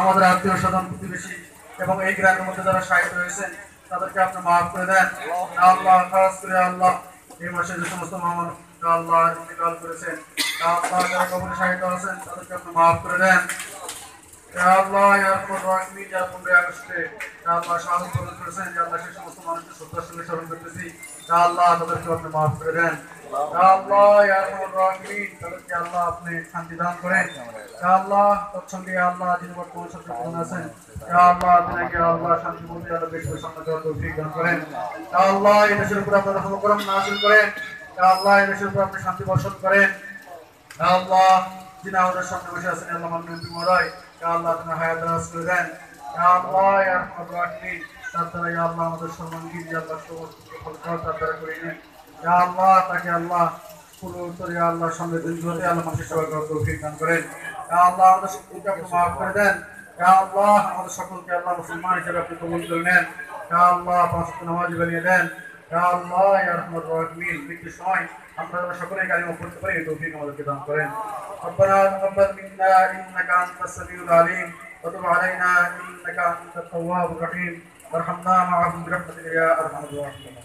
আমাদের আত্মীয় স্বজন প্রতিবেশী এবং এই গ্রামের মধ্যে যারা সাহিত্য হয়েছেন তাদেরকে আপনি মাফ করে দেন। আল্লাহ। খাস করে আল্লাহ। এই মাসে যে সমস্ত মামন আল্লাহ ইন্তেকাল করেছেন আল্লাহ যারা কবরে সাহিত্য আছেন তাদেরকে আপনি মাফ করে দেন। আল্লাহ রহমান রাহিম পনেরোই আগস্টে আল্লাহ শাহাদত বরণ করেছেন আল্লাহ সেই সমস্ত মানুষকে শ্রদ্ধার সঙ্গে স্মরণ করতেছি আল্লাহ তাদেরকে আপনি মাফ করে দেন। আল্লাহ রহমান তাদেরকে আল্লাহ আপনি শান্তি দান করেন। আল্লাহ তৎসঙ্গে ইয়া আল্লাহ যিনি বর্তমান সবচেয়ে প্রধান শান্তি বলতে আল্লাহ বেশ করেন ইয়া আল্লাহ এই দেশের আল্লাহ শান্তি বর্ষণ করেন সামনে করে দেন আল্লাহ ইয়া ইয়া তাকে আল্লাহ পুরো উত্তরে আল্লাহ সঙ্গে দিন ধরে আল্লাহ মানুষের সেবা করার তৌফিক দান করেন ইয়া আল্লাহ আমাদের সকলকে আপনি মাফ করে দেন ইয়া আল্লাহ আমাদের সকলকে আল্লাহ মুসলমান হিসেবে আপনি কবুল করে নেন ইয়া আল্লাহ পাঁচ ওয়াক্ত নামাজ বানিয়ে দেন ইয়া আল্লাহ ইয়া রহমান রাহিম মৃত্যুর সময় আমরা যেন সকলে কালিমা পড়তে পারি এই তৌফিক আমাদেরকে দান করেন ربنا تقبل منا انك انت السميع العليم وتب علينا انك انت التواب الرحيم وارحمنا معهم برحمتك يا ارحم الراحمين